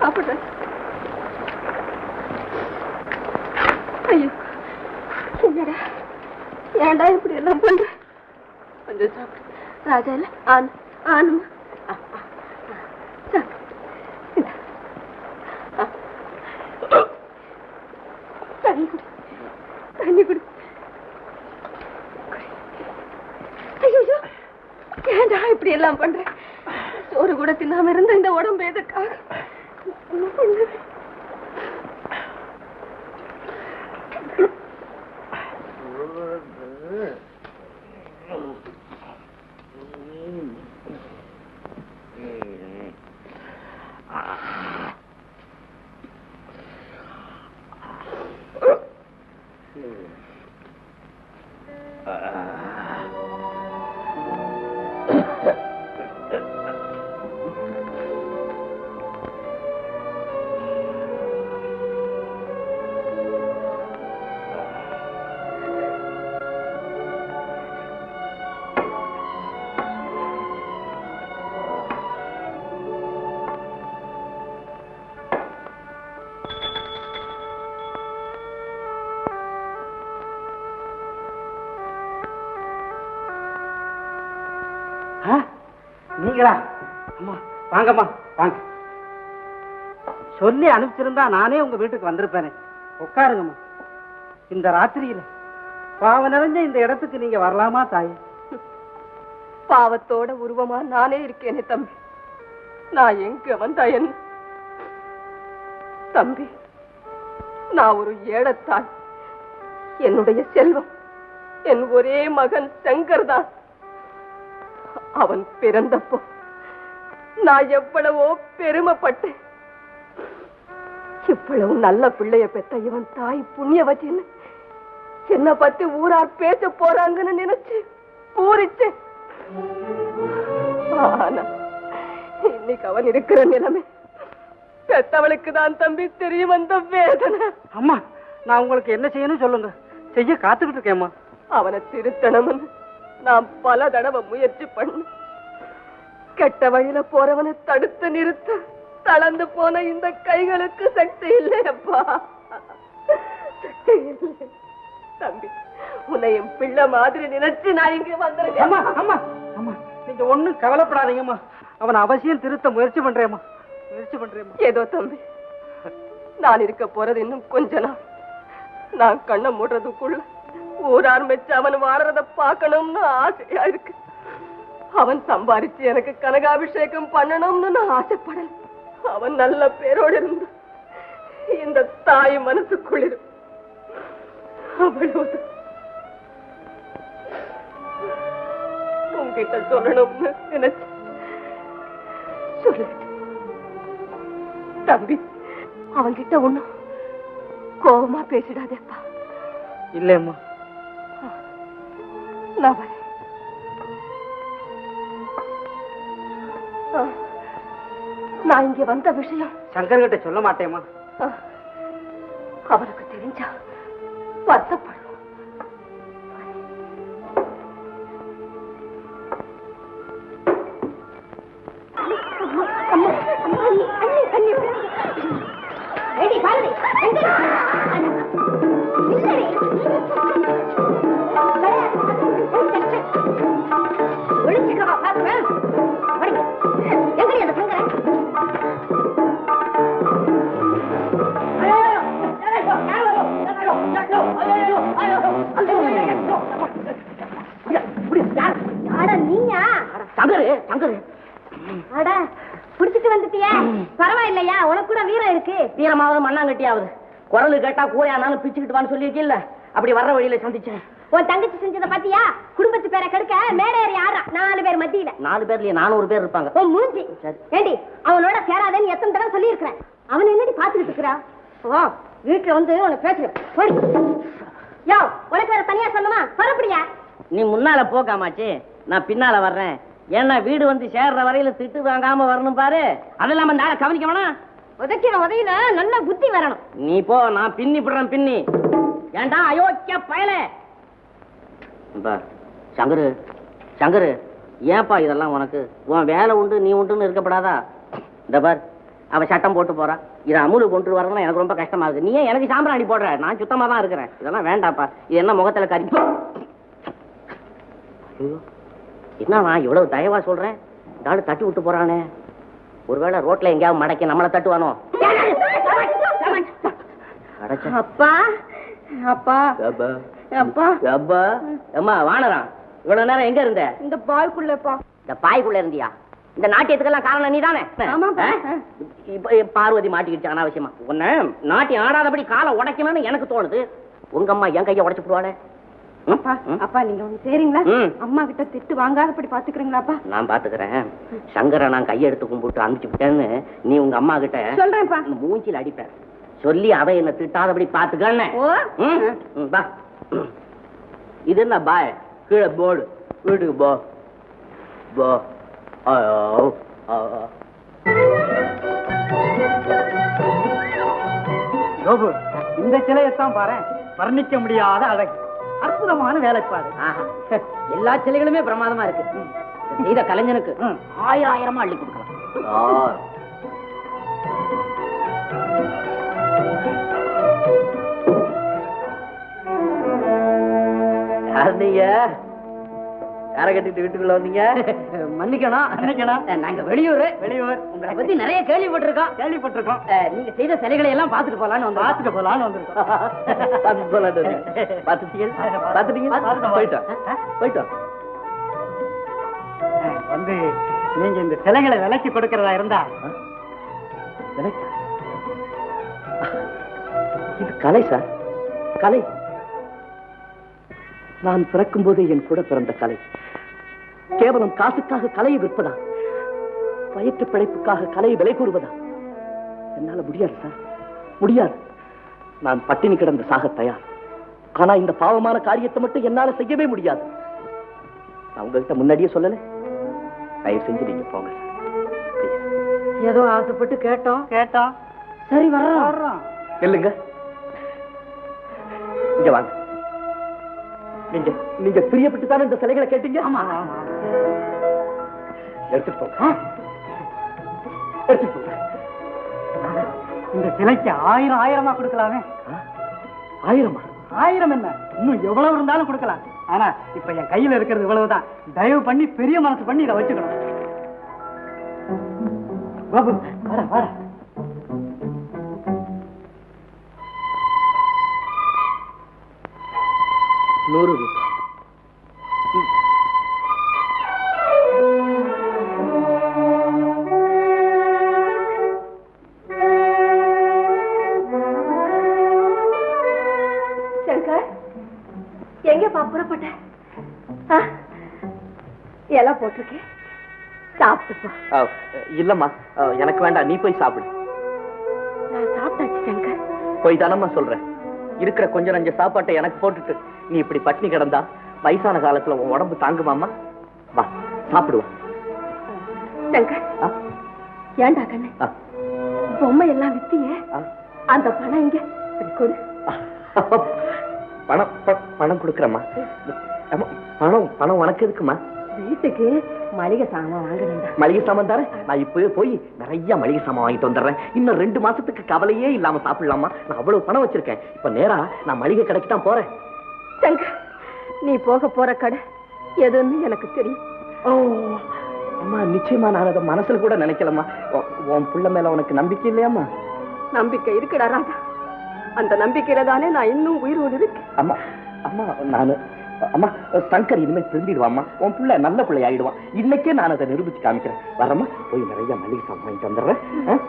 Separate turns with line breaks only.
பாட்டு ஐயோ என்னடா? ஏன்டா இப்படி எல்லாம் பண்ற? கொஞ்சம் சாப்பிடு. ராஜா இல்ல? ஆன் ஆனுமா ஆ, ஆ, ஆ. சாப்பிடு. இந்தா. ஆ. தண்ணி குடி தண்ணி குடி ஐயோ ஏன்டா இப்படி எல்லாம் பண்ற சோறு கூட தின்னாம இருந்த இந்த உடம்பு எதுக்காக என்ன
நீங்களா? அம்மா வாங்கம்மா வாங்க. சொல்லி அனுப்பிச்சிருந்தா நானே உங்க வீட்டுக்கு வந்திருப்பேனே. உட்காருங்கம்மா. இந்த ராத்திரியில பாவம் நிறைஞ்ச இந்த இடத்துக்கு நீங்க வரலாமா தாயே?
பாவத்தோட உருவமா நானே இருக்கேனே தம்பி. நான் எங்க வந்தா என்ன தம்பி நான் ஒரு ஏழத்தாய். என்னுடைய செல்வம் என் ஒரே மகன் சங்கர் தான். அவன் பிறந்தப்போ நான் எவ்வளவோ பெருமைப்பட்டேன். இவ்வளவு நல்ல பிள்ளைய பெத்த இவன் தாய் புண்ணியவத்தின்னு என்ன பத்தி ஊரார் பேச போறாங்கன்னு நினைச்சு பூரிச்சேன் ஆனா இன்னைக்கு அவன் இருக்கிற நிலைமை பெத்தவளுக்கு தான் தம்பி தெரியும் அந்த வேதனை.
அம்மா நான் உங்களுக்கு என்ன செய்யணும் சொல்லுங்க. செய்ய காத்துக்கிட்டு இருக்கேம்மா
அவனை திருத்தணும்னு நான் பல தடவை முயற்சி பண்ண கெட்ட வழியில போறவனை தடுத்து நிறுத்த தளர்ந்து போன இந்த கைகளுக்கு சக்தி இல்லையப்பா சக்தி இல்லை. தம்பி உன்னை என் பிள்ளை மாதிரி நினைச்சு நான் இங்க வந்திருக்கேன்.
அம்மா அம்மா நீங்க ஒண்ணும் கவலைப்படாதீங்கம்மா. அவனை அவசியம் திருத்த முயற்சி பண்றேம்மா. முயற்சி பண்றேம்மா.
ஏதோ தம்பி நான் இருக்க போறது இன்னும் கொஞ்ச நாள். நான் கண்ணை மூடுறதுக்குள்ள ஊரார் மெச்சு அவன் வாழறத பார்க்கணும்னு ஆசையா இருக்கு. அவன் சம்பாரிச்சு எனக்கு கனகாபிஷேகம் பண்ணணும்னு நான் ஆசைப்படல. அவன் நல்ல பேரோடு இருந்த இந்த தாய் மனசுக்குள்ளிரு அவ்வளவு உங்ககிட்ட சொல்லணும்னு நினைச்சு சொல்லு தம்பி அவன்கிட்ட ஒண்ணும் கோபமா பேசிடாதேப்பா
இல்லையம்மா
நான் வரேன் ஆ, நான் இங்க வந்த விஷயம்
சங்கர் கிட்ட சொல்ல மாட்டேம்மா
ஆ, அவனுக்கு தெரிஞ்சா வருத்தப்படுவோம்
அட நீயா?
சங்கரு சங்கரு
அட புடிச்சிட்டு வந்துட்டியா. பரவாயில்லையா? உனக்கு கூட வீரம் இருக்கு.
தீரமாவது மண்ணாங்கட்டியாவது. குரல் கேட்டா கூரையானாலும் பிச்சுக்கிட்டு வான்னு சொல்லியிருக்கீல்ல அப்படி வர்ற வழியில சந்திச்சேன்.
உன் தங்கச்சி செஞ்சத பாத்தியா? குடும்பத்து பேரை கெடுக்க மேடையேறி ஆடுறா. நாலு பேர் மத்தியில.
நாலு பேர்லயே நானூறு பேர் இருப்பாங்க.
உன் மூஞ்சி. ஏண்டி அவனோட சேராதேன்னு எத்தனை தடவை சொல்லியிருக்கிறேன். அவன் என்னடி பாத்துக்கிட்டு இருக்கிறா? ஓ வீட்டுல வந்து உனக்கு பேசுறேன் யோ உனக்கு வேற தனியா பரப்படியா
நீ முன்னால போ காமாச்சி நான் பின்னால வர்றேன். ஏன்னா வீடு வந்து சேர்ற வரையில திட்டு வாங்காம வரணும் பாரு. அது இல்லாம இந்த ஆளை கவனிக்க வேணாம்.
உதைக்கிற உதையில நல்ல புத்தி வரணும்.
நீ போ நான் பின்னி விடுறேன் பின்னி. ஏண்டா அயோக்கிய பயலே?
சங்கரு சங்கரு ஏன்பா இதெல்லாம் உனக்கு? உன் வேலை உண்டு நீ உண்டுன்னு இருக்கப்படாதா? இந்த பார் அவ சட்டம் போட்டு போறா. இதை அமுலு கொண்டு வரதுலாம் எனக்கு ரொம்ப கஷ்டமா இருக்கு நீ ஏன் எனக்கு சாம்பிராணி போடுற? நான் சுத்தமா தான் இருக்கிறேன். இதெல்லாம் வேண்டாப்பா இது என்ன முகத்துல கறி என்னவா இவ்வளவு தயவா சொல்றேன் ஆளு தட்டி விட்டு போறானே. ஒருவேளை ரோட்ல எங்கேயாவது மடக்கி நம்மள தட்டுவானோ? அடச்சே.
அப்பா அப்பா.
அப்பா.
அப்பா
அம்மா வானரம் இவ்வளவு நேரம் எங்க இருந்த?
இந்த பாய்க்குள்ளப்பா.
இந்த பாய்க்குள்ள இருந்தியா? இந்த நாட்டியத்துக்கெல்லாம் காரணம்? இப்ப இப்ப பார்வதி மாட்டிக்கிடுச்சு அனாவசியமா. உன்ன நாட்டியம் ஆடாதபடி காலை உடைக்கணும்னு எனக்கு தோணுது. உங்க அம்மா என் கையை உடைச்சு போடுவாளே?
அப்பா நீங்க ஒண்ணு செய்றீங்களா?
ம்.
அம்மா கிட்ட திட்டு வாங்காதபடி பாத்துக்கிறீங்களாப்பா
நான் பாத்துக்கிறேன். சங்கரை நான் கையெடுத்து கும்பிட்டு அனுப்பிச்சு விட்டேன்னு நீ உங்க அம்மா கிட்ட
சொல்றேன்ப்பா.
மூஞ்சில அடிப்பேன். சொல்லி அவ என்ன திட்டாதபடி பாத்துக்கன்னு பா இது என்ன பாய்? கீழே போடு. வீட்டுக்கு போ. போ.
இந்த சிலையத்தான் பாரு வர்ணிக்க முடியாத அழகு. அற்புதமான வேலைப்பாடு.
ஆஹா. எல்லா சிலைகளுமே பிரமாதமா இருக்கு. செய்த கலைஞனுக்கு. ஆயிரம் ஆயிரமா அள்ளி கொடுக்கலாம். நீங்க யார கட்டிட்டு வீட்டுக்குள்ள வந்தீங்க?
மன்னிக்கணும் மன்னிக்கணும்.
நாங்க வெளியூர்.
வெளியூர்.
உங்களை பத்தி நிறைய கேள்விப்பட்டிருக்கோம்.
கேள்விப்பட்டிருக்கோம்.
நீங்க செய்த சிலைகளை எல்லாம் பார்த்துட்டு போலான்னு வந்தோம்
பார்த்துட்டு போலான்னு வந்திருக்கோம்.
பார்த்துட்டு போலான்னு வந்தீங்க. பார்த்துட்டீங்க? பார்த்துட்டீங்க?
பார்த்துட்டோம்.
போயிட்டோம் போயிட்டோம்
வந்து நீங்க இந்த சிலைகளை விலைக்கு கொடுக்கறதா இருந்தா?
இது கலை சார். கலை. நான் பிறக்கும் போதே என் கூட பிறந்த கலை. கேவலம் காசுக்காக கலையை விற்பதா? வயிற்று பிழைப்புக்காக கலையை விலை கூறுவதா? என்னால முடியாது சார். முடியாது. நான் பட்டினி கிடந்த சாக தயார். ஆனா இந்த பாவமான காரியத்தை மட்டும் என்னால செய்யவே முடியாது. நான் உங்ககிட்ட முன்னாடியே சொல்லல. தயவு செஞ்சு நீங்க போங்க.
ஏதோ ஆசைப்பட்டு கேட்டோம்.
கேட்டோம்.
சரி வர்றோம்.
வர்றோம்.
இல்லைங்க. இங்க வாங்க. நீங்க நீங்க பிரியப்பட்டு தானே இந்த சிலைகளை கேட்டீங்க? எடுத்துட்டு போங்க எடுத்துட்டு போங்க
இந்த சிலைக்கு ஆயிரம் ஆயிரமா கொடுக்கலாமே?
ஆயிரமா?
ஆயிரம் என்ன? இன்னும் எவ்வளவு இருந்தாலும் கொடுக்கலாம். ஆனா இப்ப என் கையில இருக்கிறது இவ்வளவுதான். தயவு பண்ணி பெரிய மனசு பண்ணி இதை வச்சுக்கணும். பாபு வாடா வாடா.
நூறு ரூபாய்
எங்கப்பா புறப்பட்ட? இலை போட்டிருக்கேன் சாப்பிட்டுப்பா.
இல்லம்மா. எனக்கு வேண்டாம் நீ போய் சாப்பிடு.
நான் சாப்பிட்டாச்சு சங்கர்.
போய் தானம்மா சொல்றேன் இருக்கிற கொஞ்சம் நஞ்ச சாப்பாட்டை எனக்கு போட்டுட்டு நீ இப்படி பட்டினி கிடந்தா வயசான காலத்துல உன் உடம்பு தாங்குமாமா வா சாப்பிடுவா
ஏண்டா கண்ணு? பொம்மை எல்லாம் வித்தியே. அந்த பணம் இங்க. கொடு.
பணம் பணம் கொடுக்குறேம்மா. பணம் பணம் உனக்கு எதுக்குமா
வீட்டுக்கு மளிகை சாமான் வாங்குறேன்டா
மளிகை சாமான் தரேன் நான் இப்பவே போய் நிறைய மளிகை சாமான் வாங்கிட்டு வந்துடுறேன். இன்னும் ரெண்டு மாசத்துக்கு கவலையே இல்லாம சாப்பிடலாமா? நான் அவ்வளவு பணம் வச்சிருக்கேன். இப்ப நேரா நான் மளிகை கடைக்கு தான் போறேன்.
சங்கர் நீ போக போற கடை எதுன்னு எனக்கு தெரியும்.
ஓ அம்மா நிச்சயமா நான் அதை மனசுல கூட நினைக்கலம்மா. உன்- புள்ள மேல உனக்கு நம்பிக்கை இல்லையாம்மா?
நம்பிக்கை இருக்குடா ராஜா. அந்த நம்பிக்கையில தானே நான் இன்னும் உயிரோடு இருக்கேன்.
அம்மா அம்மா நானு அம்மா சங்கர் இனிமேல் திரும்பிடுவாம்மா உன் பிள்ளை நல்ல பிள்ளை ஆயிடுவான். இன்னைக்கே நான் அதை நிரூபிச்சு காமிக்கிறேன். வரம்மா போய் நிறைய மளிகை சாமான் வாங்கிட்டு வந்துடுறேன்.